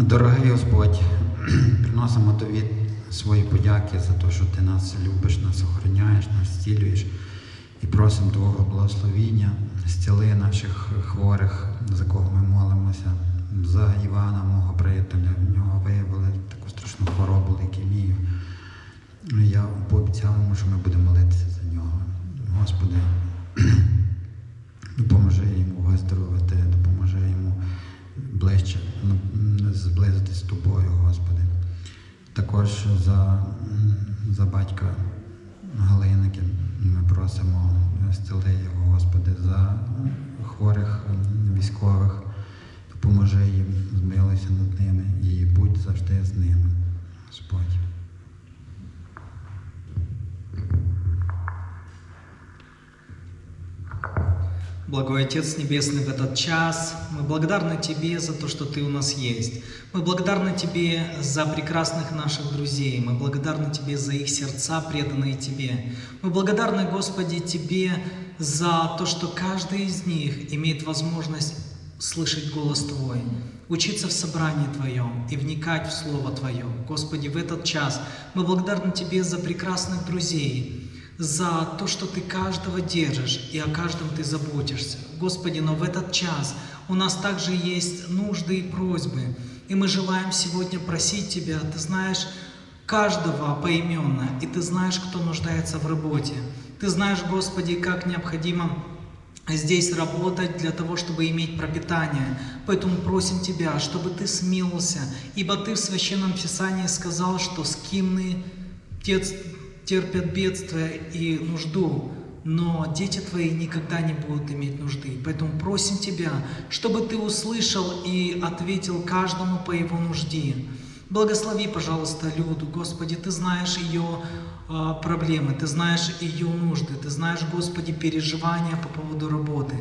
Дорогий Господь, приносимо тобі свої подяки за те, що ти нас любиш, нас охороняєш, нас зцілюєш і просимо Твого благословіння, зціли наших хворих, за кого ми молимося, за Івана, мого приятеля. В нього виявили таку страшну хворобу, лейкемію. Я пообіцяв йому, що ми будемо молитися за нього. Господи, допоможи йому виздоровити, допоможи йому ближче м, зблизитись з тобою, Господи. Також за, за батька Галиники ми просимо зціли його, Господи, за хворих військових. Допоможи їм, змилися над ними і будь завжди з ними, Господь. Благой Отец Небесный, в этот час мы благодарны Тебе за то, что Ты у нас есть. Мы благодарны Тебе за прекрасных наших друзей. Мы благодарны Тебе за их сердца, преданные Тебе. Мы благодарны, Господи, Тебе за то, что каждый из них имеет возможность слышать голос Твой, учиться в собрании Твоем и вникать в Слово Твое. Господи, в этот час мы благодарны Тебе за прекрасных друзей, за то, что Ты каждого держишь и о каждом Ты заботишься. Господи, но в этот час у нас также есть нужды и просьбы, и мы желаем сегодня просить Тебя, Ты знаешь каждого поименно, и Ты знаешь, кто нуждается в работе. Ты знаешь, Господи, как необходимо здесь работать для того, чтобы иметь пропитание. Поэтому просим Тебя, чтобы Ты смилился, ибо Ты в Священном Писании сказал, что скимны тец- терпят бедствие и нужду, но дети Твои никогда не будут иметь нужды. Поэтому просим Тебя, чтобы Ты услышал и ответил каждому по его нужде. Благослови, пожалуйста, Люду, Господи, Ты знаешь ее а, проблемы, Ты знаешь ее нужды, Ты знаешь, Господи, переживания по поводу работы.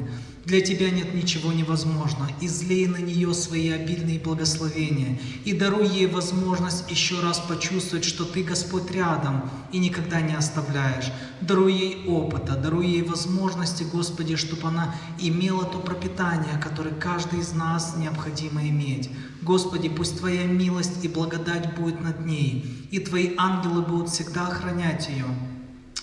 Для Тебя нет ничего невозможно. Излей на нее свои обильные благословения и даруй ей возможность еще раз почувствовать, что Ты, Господь, рядом и никогда не оставляешь. Даруй ей опыта, даруй ей возможности, Господи, чтобы она имела то пропитание, которое каждый из нас необходимо иметь. Господи, пусть Твоя милость и благодать будет над ней, и Твои ангелы будут всегда охранять ее.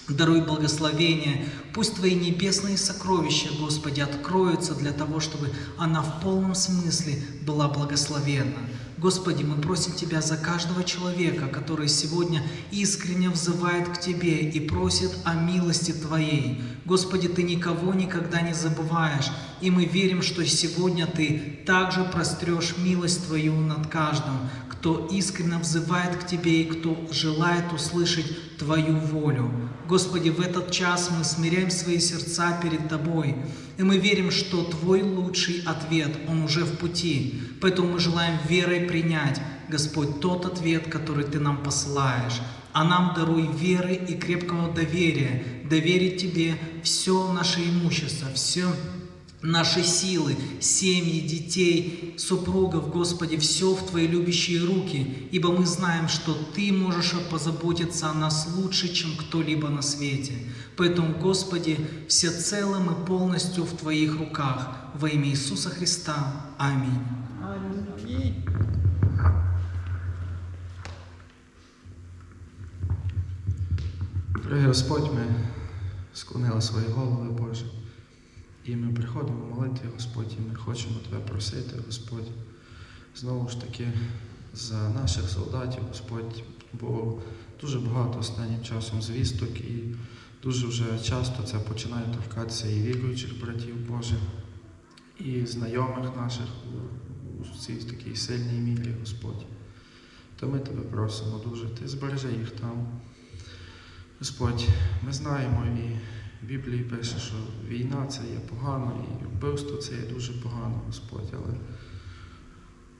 Даруй благословение. Пусть Твои небесные сокровища, Господи, откроются для того, чтобы она в полном смысле была благословенна. Господи, мы просим Тебя за каждого человека, который сегодня искренне взывает к Тебе и просит о милости Твоей. Господи, Ты никого никогда не забываешь, и мы верим, что сегодня Ты также прострешь милость Твою над каждым, кто искренне взывает к Тебе и кто желает услышать Твою волю. Господи, в этот час мы смиряем свои сердца перед Тобой, и мы верим, что Твой лучший ответ, он уже в пути. Поэтому мы желаем верой принять, Господь, тот ответ, который Ты нам посылаешь. А нам даруй веры и крепкого доверия, доверить Тебе все наше имущество, все наши силы, семьи, детей, супругов, Господи, все в Твои любящие руки, ибо мы знаем, что Ты можешь позаботиться о нас лучше, чем кто-либо на свете. Поэтому, Господи, всецело мы полностью в Твоих руках. Во имя Иисуса Христа. Аминь. Дорогий Господь, ми склонили свої голови, Боже. І ми приходимо молити, Господь, і ми хочемо Тебе просити, Господь, знову ж таки, за наших солдатів, Господь, бо дуже багато останнім часом звісток, і дуже вже часто це починає торкатися і віруючих братів, Боже, і знайомих наших у, у цій такій сильній мірі, Господь. То ми тебе просимо дуже, Ти збережи їх там. Господь, ми знаємо і в Біблії пише, що війна це є погано, і вбивство це є дуже погано, Господь. Але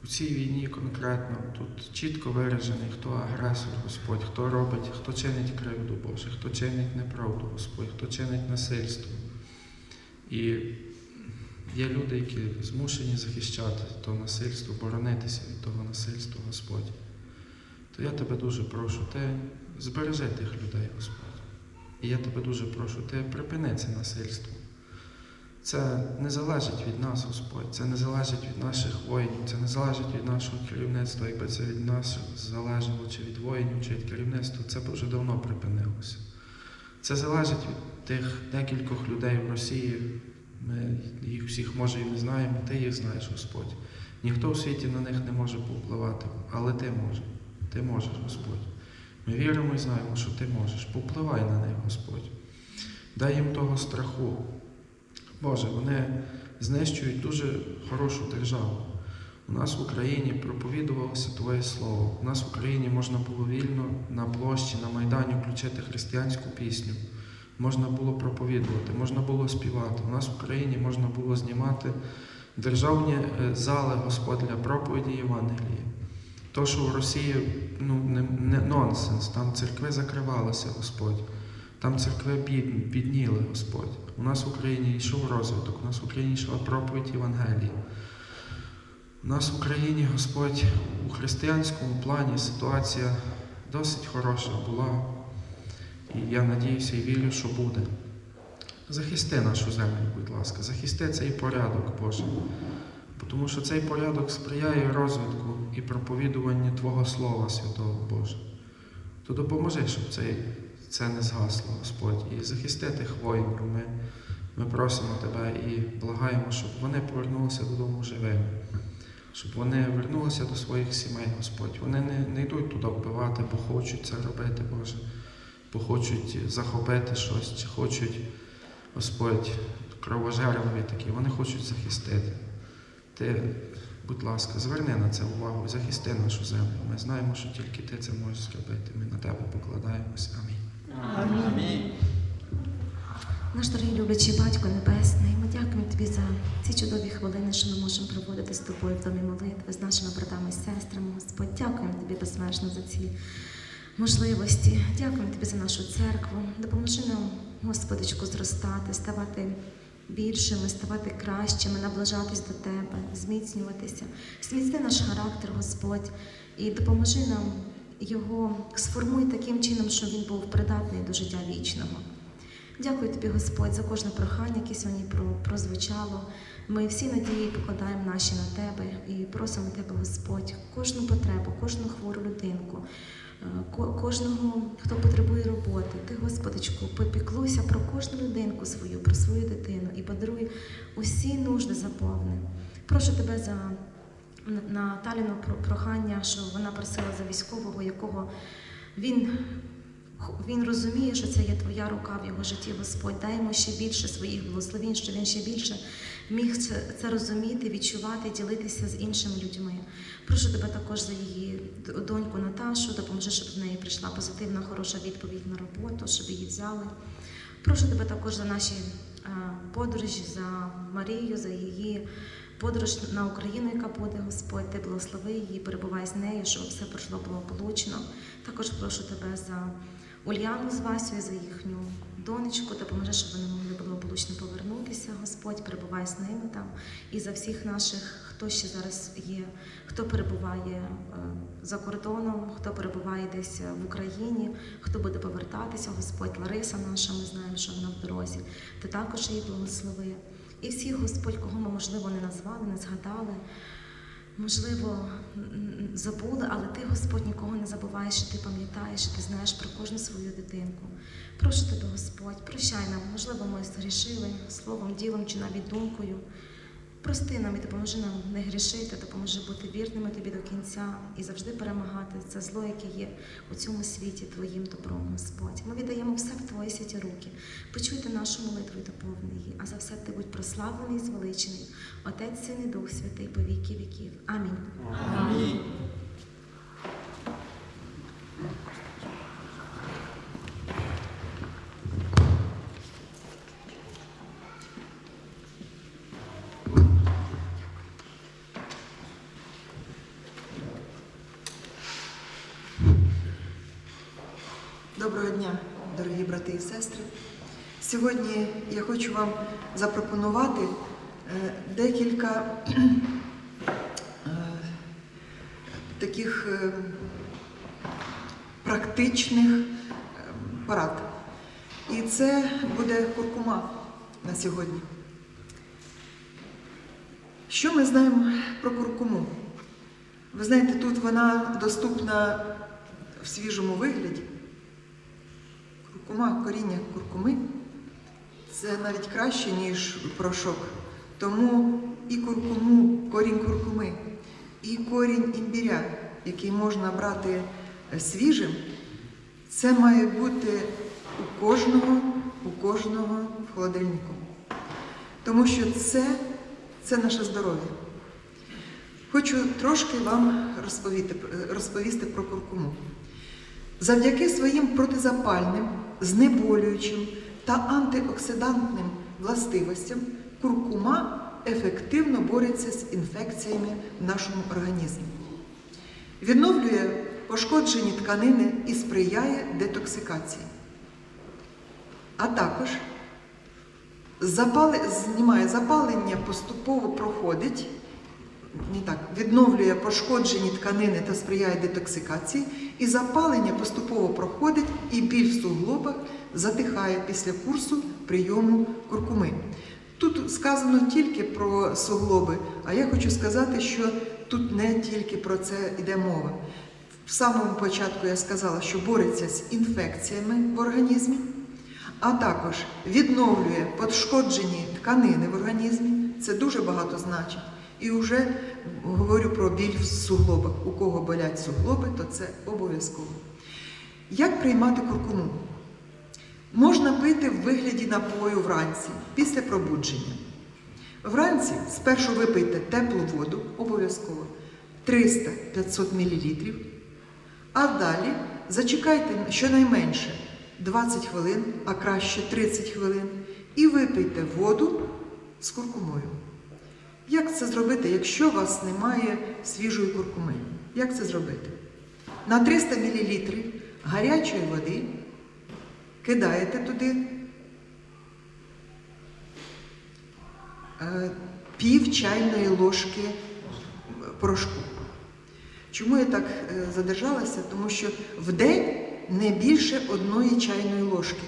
у цій війні конкретно тут чітко виражений, хто агресор, Господь, хто робить, хто чинить кривду Боже, хто чинить неправду, Господь, хто чинить насильство. І є люди, які змушені захищати то насильство, боронитися від того насильства, Господь. То я тебе дуже прошу, ти збережи тих людей, Господь. І я тебе дуже прошу, ти припини це насильство. Це не залежить від нас, Господь, це не залежить від наших воїнів, це не залежить від нашого керівництва. Якби це від нас залежало, чи від воїнів, чи від керівництва, це б вже давно припинилося. Це залежить від тих декількох людей в Росії. Ми їх всіх може і не знаємо, ти їх знаєш, Господь. Ніхто в світі на них не може повпливати, але ти можеш. Ти можеш, Господь. Ми віримо і знаємо, що ти можеш. Повпливай на них, Господь. Дай їм того страху. Боже, вони знищують дуже хорошу державу. У нас в Україні проповідувалося Твоє Слово. У нас в Україні можна було вільно на площі, на Майдані включити християнську пісню. Можна було проповідувати, можна було співати. У нас в Україні можна було знімати державні е, зали, Господь, для проповіді Євангелії. То, що в Росії ну, не, не нонсенс, там церкви закривалися, Господь. Там церкви бід, бідніли, Господь. У нас в Україні йшов розвиток, у нас в Україні йшла проповідь Євангелії. У нас в Україні, Господь, у християнському плані ситуація досить хороша була. І я надіюся і вірю, що буде. Захисти нашу землю, будь ласка, захисти цей порядок, Боже. Тому що цей порядок сприяє розвитку і проповідуванню Твого Слова Святого Боже. То допоможи, щоб цей, це не згасло, Господь, і захисти тих воїнів. Ми, ми просимо Тебе і благаємо, щоб вони повернулися додому живими, щоб вони вернулися до своїх сімей, Господь. Вони не, не йдуть туди вбивати, бо хочуть це робити, Боже, бо хочуть захопити щось, чи хочуть, Господь, кровожерливі такі, вони хочуть захистити. Ти, будь ласка, зверни на це увагу, захисти нашу землю. Ми знаємо, що тільки ти це можеш зробити. Ми на тебе покладаємося. Амінь. Наш дорогий люблячий батько Небесний, ми дякуємо тобі за ці чудові хвилини, що ми можемо проводити з тобою в домі молитви, з нашими братами і сестрами. Господь, дякуємо тобі безмежно за ці можливості. Дякуємо тобі за нашу церкву. Допоможи нам, Господичку, зростати, ставати більшими, ставати кращими, наближатись до тебе, зміцнюватися. Зміцни наш характер, Господь, і допоможи нам його сформуй таким чином, щоб він був придатний до життя вічного. Дякую тобі, Господь, за кожне прохання, яке сьогодні прозвучало. Ми всі надії покладаємо наші на тебе і просимо тебе, Господь, кожну потребу, кожну хвору людинку, кожного, хто потребує роботи. Ти, Господичку, попіклуйся про кожну людинку свою, про свою дитину і подаруй усі нужди заповни. Прошу тебе за Наталіну про- прохання, що вона просила за військового, якого він він розуміє, що це є твоя рука в його житті, Господь. Дай йому ще більше своїх благословень, щоб він ще більше міг це, це розуміти, відчувати, ділитися з іншими людьми. Прошу тебе також за її доньку Наташу, допоможи, щоб в неї прийшла позитивна, хороша відповідь на роботу, щоб її взяли. Прошу тебе також за наші е, подорожі, за Марію, за її подорож на Україну, яка буде, Господь, ти благослови її, перебувай з нею, щоб все пройшло благополучно. Також прошу тебе за Ульяну з Васею, за їхню донечку, допоможи, щоб вони могли благополучно повернутися. Господь, перебувай з ними там. І за всіх наших, хто ще зараз є, хто перебуває е, за кордоном, хто перебуває десь в Україні, хто буде повертатися, Господь, Лариса наша, ми знаємо, що вона в дорозі. Ти також її благослови. І всіх, Господь, кого ми, можливо, не назвали, не згадали. Можливо, забули, але ти, Господь, нікого не забуваєш, що ти пам'ятаєш, що ти знаєш про кожну свою дитинку. Прошу тебе, Господь, прощай нам, можливо, ми згрішили словом, ділом чи навіть думкою. Прости нам і допоможи нам не грішити, допоможи бути вірними тобі до кінця і завжди перемагати це зло, яке є у цьому світі твоїм добром, Господь. Ми віддаємо все в твої святі руки. Почуйте нашу молитву і доповни її, а за все ти будь прославлений і звеличений. Отець, Син і Дух Святий по віки віків. Амінь. Доброго хочу вам запропонувати е, декілька е, таких е, практичних порад. І це буде куркума на сьогодні. Що ми знаємо про куркуму? Ви знаєте, тут вона доступна в свіжому вигляді. Куркума, коріння куркуми це навіть краще, ніж порошок. Тому і куркуму, корінь куркуми, і корінь імбіря, який можна брати е, свіжим, це має бути у кожного, у кожного в холодильнику. Тому що це, це наше здоров'я. Хочу трошки вам розповісти, розповісти про куркуму. Завдяки своїм протизапальним, знеболюючим та антиоксидантним властивостям куркума ефективно бореться з інфекціями в нашому організмі. Відновлює пошкоджені тканини і сприяє детоксикації. А також запали, знімає запалення, поступово проходить, не так, відновлює пошкоджені тканини та сприяє детоксикації, і запалення поступово проходить, і біль в суглобах затихає після курсу прийому куркуми. Тут сказано тільки про суглоби, а я хочу сказати, що тут не тільки про це йде мова. В самому початку я сказала, що бореться з інфекціями в організмі, а також відновлює пошкоджені тканини в організмі. Це дуже багато значить. І вже говорю про біль в суглобах. У кого болять суглоби, то це обов'язково. Як приймати куркуму? Можна пити в вигляді напою вранці після пробудження. Вранці спершу випийте теплу воду, обов'язково 300-500 мл, а далі зачекайте щонайменше 20 хвилин, а краще 30 хвилин, і випийте воду з куркумою. Як це зробити, якщо у вас немає свіжої куркуми? Як це зробити? На 300 мл гарячої води кидаєте туди е, пів чайної ложки порошку. Чому я так е, задержалася? Тому що в день не більше одної чайної ложки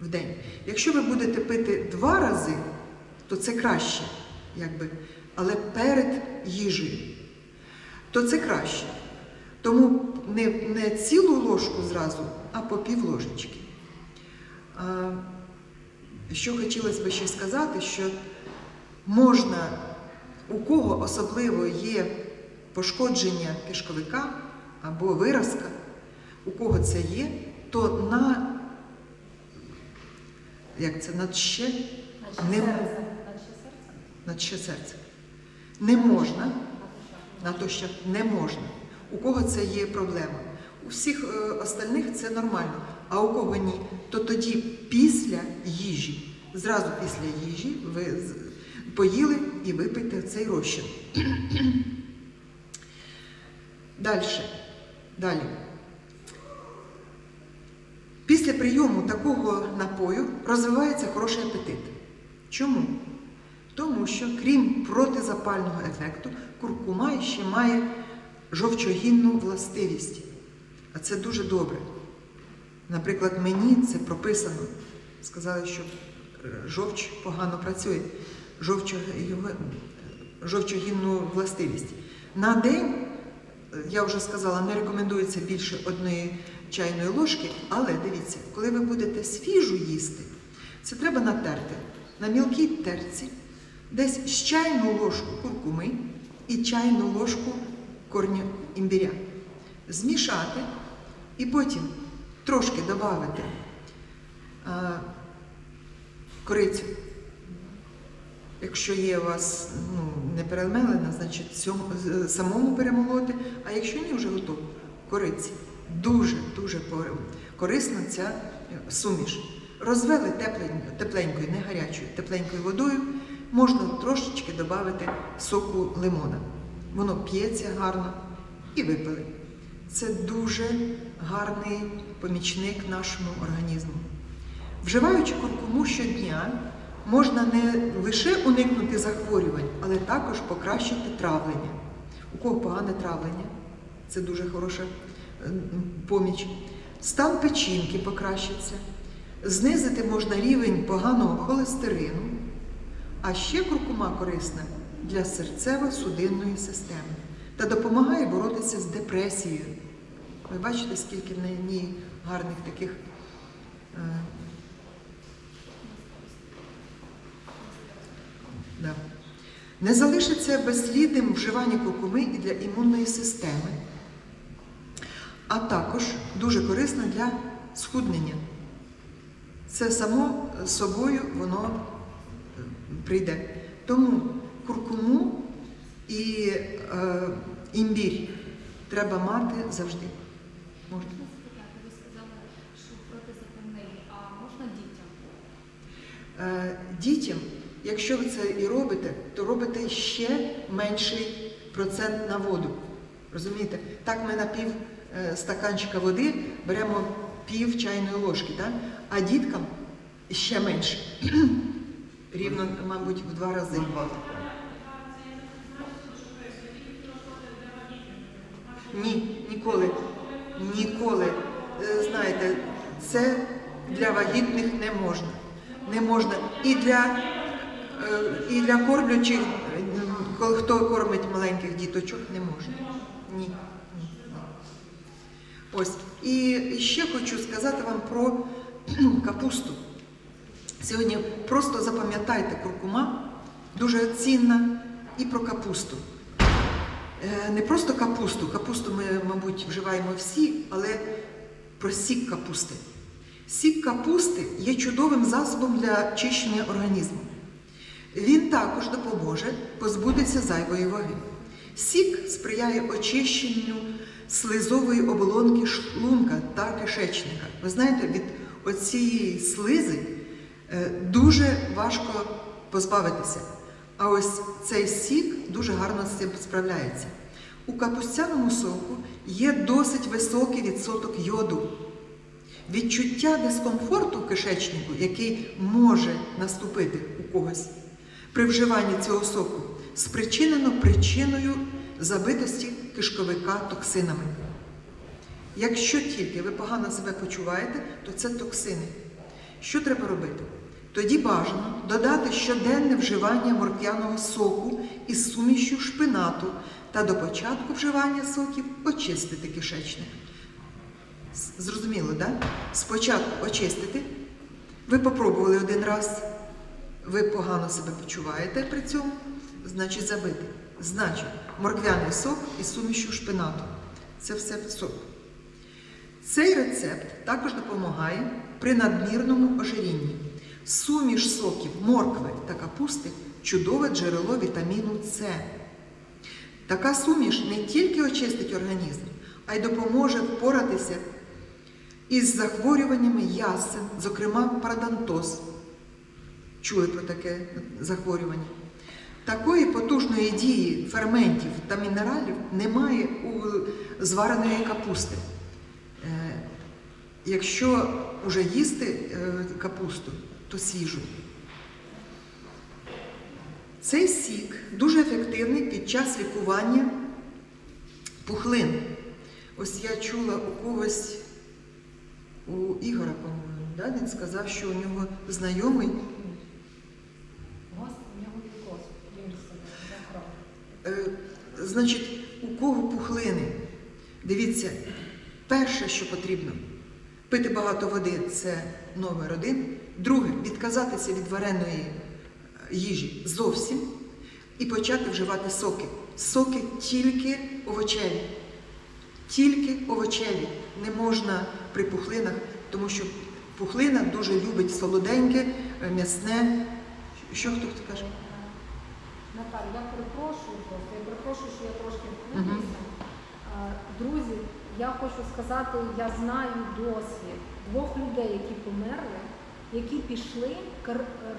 в день. Якщо ви будете пити два рази, то це краще, якби, але перед їжею, то це краще. Тому не, не цілу ложку зразу, а по пів ложечки. А, Що хотілося б ще сказати, що можна, у кого особливо є пошкодження кишковика або виразка, у кого це є, то на як це надще не м- надще серце. Не можна, на то ще не можна. У кого це є проблема. У всіх е, остальних це нормально. А у кого ні, то тоді після їжі, зразу після їжі ви поїли і випийте цей розчин. Далі. Далі. Після прийому такого напою розвивається хороший апетит. Чому? Тому що, крім протизапального ефекту, куркума ще має жовчогінну властивість. А це дуже добре. Наприклад, мені це прописано. Сказали, що е, жовч погано працює, жовчогінну властивість. На день, е, я вже сказала, не рекомендується більше одної чайної ложки, але дивіться, коли ви будете свіжу їсти, це треба натерти на мілкій терці, десь чайну ложку куркуми і чайну ложку корню імбиря. Змішати і потім трошки додати корицю. Якщо є у вас ну, не перемелена, значить сьом- з- самому перемолоти, а якщо ні, вже готово. Кориці. Дуже, дуже корисна ця е, суміш. Розвели тепленькою, тепленькою, не гарячою, тепленькою водою, можна трошечки додати соку лимона. Воно п'ється гарно і випили. Це дуже гарний помічник нашому організму. Вживаючи куркуму щодня, можна не лише уникнути захворювань, але також покращити травлення. У кого погане травлення, це дуже хороша е, поміч. Стан печінки покращиться, знизити можна рівень поганого холестерину, а ще куркума корисна для серцево-судинної системи та допомагає боротися з депресією. Ви бачите, скільки в ній гарних таких. е, Да. Не залишиться безслідним вживання куркуми і для імунної системи, а також дуже корисна для схуднення. Це само собою воно прийде. Тому куркуму і е, імбір треба мати завжди. Можна? Ви сказали, що протизапальний, а можна дітям? Е, Дітям, якщо ви це і робите, то робите ще менший процент на воду. Розумієте? Так ми на пів е, стаканчика води беремо пів чайної ложки, так? а діткам ще менше. Рівно, мабуть, в два рази. Ні, ніколи. Ніколи. Е, Знаєте, це для вагітних не можна. Не можна. І для, е, і для кормлячих, хто кормить маленьких діточок, не можна. Ні. Ось. І ще хочу сказати вам про капусту. Сьогодні просто запам'ятайте куркума, дуже цінна, і про капусту. Е, Не просто капусту, капусту ми, мабуть, вживаємо всі, але про сік капусти. Сік капусти є чудовим засобом для очищення організму. Він також допоможе позбутися зайвої ваги. Сік сприяє очищенню слизової оболонки шлунка та кишечника. Ви знаєте, від оцієї слизи дуже важко позбавитися. А ось цей сік дуже гарно з цим справляється. У капустяному соку є досить високий відсоток йоду. Відчуття дискомфорту в кишечнику, який може наступити у когось при вживанні цього соку, спричинено причиною забитості кишковика токсинами. Якщо тільки ви погано себе почуваєте, то це токсини. Що треба робити? Тоді бажано додати щоденне вживання морк'яного соку із сумішю шпинату та до початку вживання соків очистити кишечник. Зрозуміло, так? Да? Спочатку очистити. Ви попробували один раз, ви погано себе почуваєте при цьому, значить забити. Значить, морквяний сок із сумішю шпинату. Це все сок. Цей рецепт також допомагає при надмірному ожирінні. Суміш соків моркви та капусти чудове джерело вітаміну С. Така суміш не тільки очистить організм, а й допоможе впоратися із захворюваннями ясен, зокрема парадонтоз. Чули про таке захворювання? Такої потужної дії ферментів та мінералів немає у звареної капусти. Якщо вже їсти е, капусту, то свіжу. Цей сік дуже ефективний під час лікування пухлин. Ось я чула у когось, у Ігора, по-моєму, да? він сказав, що у нього знайомий у нього лікоз, Юрій сказав, Е, Значить, у кого пухлини? Дивіться, перше, що потрібно, пити багато води це номер один. Друге, відказатися від вареної е, їжі зовсім і почати вживати соки. Соки тільки овочеві. Тільки овочеві. Не можна при пухлинах, тому що пухлина дуже любить солоденьке, е, м'ясне. Що хто хто каже? Наталя, я перепрошую просто, я перепрошую, що я трошки вклинюся. Друзі, я хочу сказати, я знаю досвід двох людей, які померли, які пішли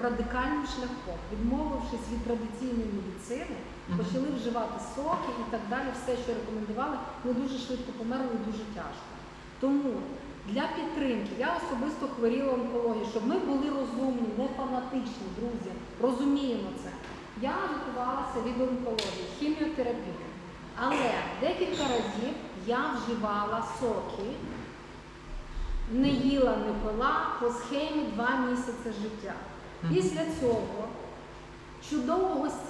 радикальним шляхом, відмовившись від традиційної медицини, почали вживати соки і так далі, все, що рекомендували, вони дуже швидко померли і дуже тяжко. Тому для підтримки я особисто хворіла онкологією, щоб ми були розумні, не фанатичні, друзі, розуміємо це. Я готувалася від онкології, хіміотерапії. Але декілька разів я вживала соки, не їла, не пила по схемі 2 місяці життя. Після цього чудового зцілення